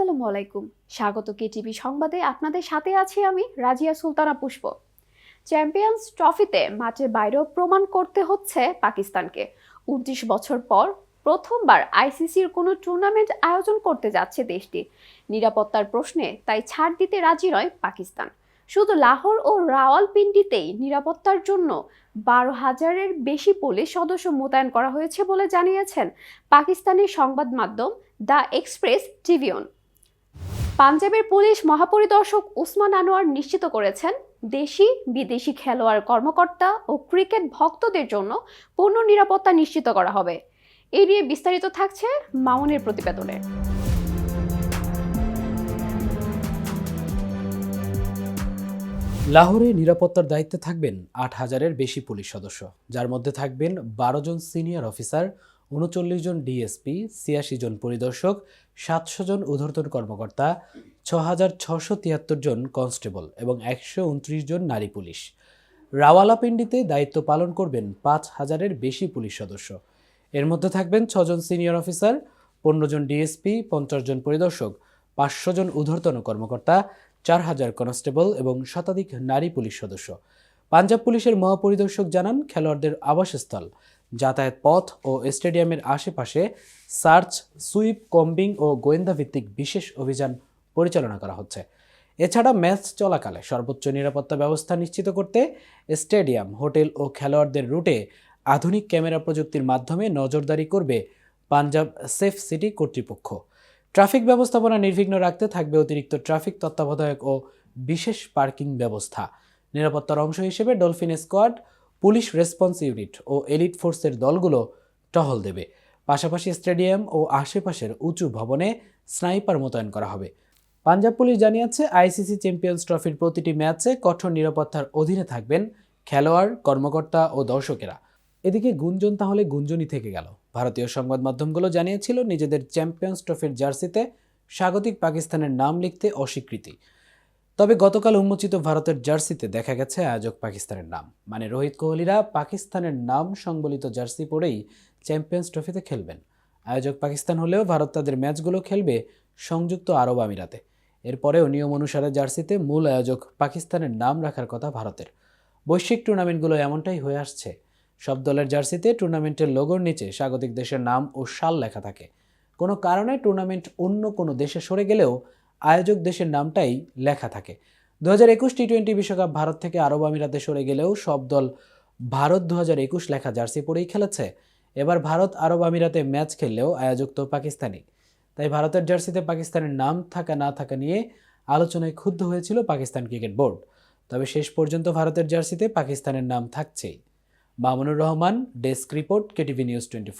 আসসালামু আলাইকুম। স্বাগত কেটিভি সংবাদে আপনাদের সাথে আছি আমি রাজিয়া সুলতানা পুষ্প। চ্যাম্পিয়ন্স ট্রফিতে মাঠের বাইরেও প্রমাণ করতে হচ্ছে পাকিস্তানকে। উনত্রিশ বছর পর প্রথমবার আইসিসির কোনো টুর্নামেন্ট আয়োজন করতে যাচ্ছে দেশটি। নিরাপত্তার প্রশ্নে তাই ছাড় দিতে রাজি নয় পাকিস্তান। শুধু লাহোর ও রাওয়ালপিন্ডিতেই নিরাপত্তার জন্য বারো হাজারের বেশি পুলিশ সদস্য মোতায়েন করা হয়েছে বলে জানিয়েছেন পাকিস্তানের সংবাদ মাধ্যম দ্য এক্সপ্রেস টিভিয়ন পাঞ্জাবের পুলিশ মহাপরিদর্শক উসমান আনোয়ার নিশ্চিত করেছেন, দেশি, বিদেশি খেলোয়াড় কর্মকর্তা ও ক্রিকেট ভক্তদের জন্য পূর্ণ নিরাপত্তা নিশ্চিত করা হবে। এই নিয়ে বিস্তারিত থাকছে মামুনের প্রতিবেদনে। লাহোরে নিরাপত্তার দায়িত্বে থাকবেন আট হাজারের বেশি পুলিশ সদস্য। যার মধ্যে থাকবেন বারো জন সিনিয়র অফিসার, উনচল্লিশ জন ডিএসপি, ছিয়াশি জন পরিদর্শক সাতশো জন ঊর্ধ্বতন কর্মকর্তা ছ হাজার ছশো তিয়াত্তর জন কনস্টেবল এবং একশো উনত্রিশ জন নারী পুলিশ। রাওয়ালাপিন্ডিতে দায়িত্ব পালন করবেন পাঁচ হাজারের বেশি পুলিশ সদস্য। এর মধ্যে থাকবেন ছজন সিনিয়র অফিসার, পনেরো জন ডিএসপি, পঞ্চাশ জন পরিদর্শক, পাঁচশো জন ঊর্ধ্বতন কর্মকর্তা, চার হাজার কনস্টেবল এবং শতাধিক নারী পুলিশ সদস্য। পাঞ্জাব পুলিশের মহাপরিদর্শক জানান, খেলোয়াড়দের আবাসস্থল যাতায়াত পথ ও স্টেডিয়ামের আশেপাশে সার্চ, সুইপ, কম্বিং ও গোয়েন্দা ভিত্তিক বিশেষ অভিযান পরিচালনা করা হচ্ছে। এছাড়া ম্যাচ চলাকালে সর্বোচ্চ নিরাপত্তা ব্যবস্থা নিশ্চিত করতে স্টেডিয়াম, হোটেল ও খেলোয়াড়দের রুটে আধুনিক ক্যামেরা প্রযুক্তির মাধ্যমে নজরদারি করবে পাঞ্জাব সেফ সিটি কর্তৃপক্ষ। ট্রাফিক ব্যবস্থাপনা নির্বিঘ্ন রাখতে থাকবে অতিরিক্ত ট্রাফিক তত্ত্বাবধায়ক ও বিশেষ পার্কিং ব্যবস্থা। নিরাপত্তার অংশ হিসেবে dolphin squad police response unit ও এলিট ফোর্সের দলগুলো টহল দেবে। পাশাপাশি স্টেডিয়াম ও আশেপাশের উঁচু ভবনে স্নাইপার মোতায়েন করা হবে। পাঞ্জাব পুলিশ জানিয়েছে, আইসিসি চ্যাম্পিয়ন্স ট্রফির প্রতিটি ম্যাচে কঠোর নিরাপত্তার অধীনে থাকবেন খেলোয়াড়, কর্মকর্তা ও দর্শকেরা। এদিকে গুঞ্জন তাহলে গুঞ্জনই থেকে গেল। ভারতীয় সংবাদ মাধ্যমগুলো জানিয়েছিল, নিজেদের চ্যাম্পিয়ন্স ট্রফির জার্সিতে স্বাগতিক পাকিস্তানের নাম লিখতে অস্বীকৃতি। তবে গতকাল উন্মোচিত ভারতের জার্সিতে দেখা গেছে আয়োজক পাকিস্তানের নাম। মানে রোহিত কোহলিরা পাকিস্তানের নাম সংবলিত জার্সি পরেই চ্যাম্পিয়ন্স ট্রফিতে খেলবেন। আয়োজক পাকিস্তান হলেও ভারত তাদের ম্যাচগুলো খেলবে সংযুক্ত আরব আমিরাতে। এরপরেও নিয়ম অনুসারে জার্সিতে মূল আয়োজক পাকিস্তানের নাম রাখার কথা ভারতের। বৈশ্বিক টুর্নামেন্টগুলো এমনটাই হয়ে আসছে। সব দলের জার্সিতে টুর্নামেন্টের লোগোর নিচে স্বাগতিক দেশের নাম ও সাল লেখা থাকে। কোনো কারণে টুর্নামেন্ট অন্য কোনো দেশে সরে গেলেও আয়োজক দেশের নামটাই লেখা থাকে। দু হাজার একুশ টি টোয়েন্টি বিশ্বকাপ ভারত থেকে আরব আমিরাতে সরে গেলেও সব দল ভারত দু হাজার একুশ লেখা জার্সি পরেই খেলেছে। এবার ভারত আরব আমিরাতে ম্যাচ খেললেও আয়োজক তো পাকিস্তানি। তাই ভারতের জার্সিতে পাকিস্তানের নাম থাকা না থাকা নিয়ে আলোচনায় ক্ষুব্ধ হয়েছিল পাকিস্তান ক্রিকেট বোর্ড। তবে শেষ পর্যন্ত ভারতের জার্সিতে পাকিস্তানের নাম থাকছেই। Mamunur Rahman, desk report, KTV news twenty